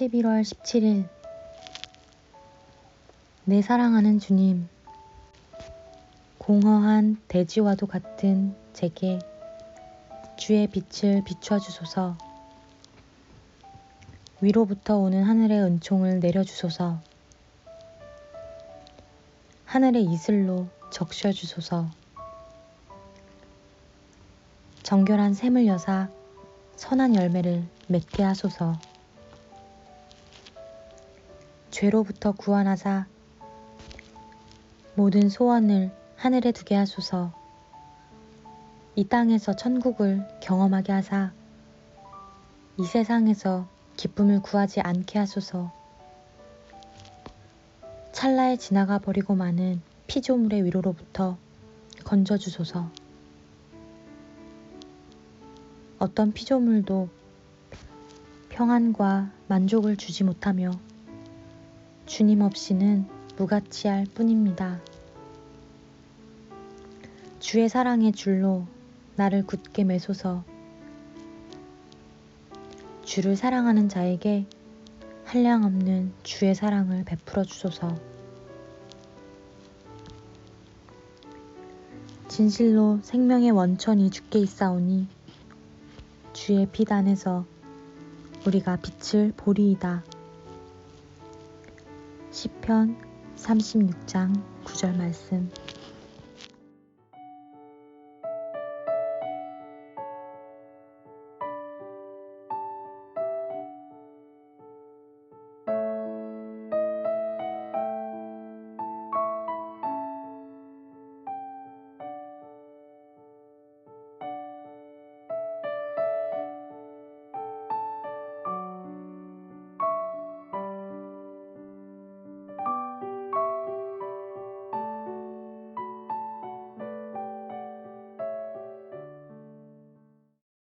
11월 17일. 내 사랑하는 주님 공허한 대지와도 같은 제게 주의 빛을 비춰 주소서. 위로부터 오는 하늘의 은총을 내려 주소서. 하늘의 이슬로 적셔 주소서. 정결한 샘을 여사 선한 열매를 맺게 하소서 죄로부터 구원하사 모든 소원을 하늘에 두게 하소서. 이 땅에서 천국을 경험하게 하사 이 세상에서 기쁨을 구하지 않게 하소서. 찰나에 지나가 버리고 마는 피조물의 위로로부터 건져주소서. 어떤 피조물도 평안과 만족을 주지 못하며 주님 없이는 무가치할 뿐입니다. 주의 사랑의 줄로 나를 굳게 매소서 주를 사랑하는 자에게 한량 없는 주의 사랑을 베풀어 주소서 진실로 생명의 원천이 주께 있사오니 주의 빛 안에서 우리가 빛을 보리이다. 시편 36장 9절 말씀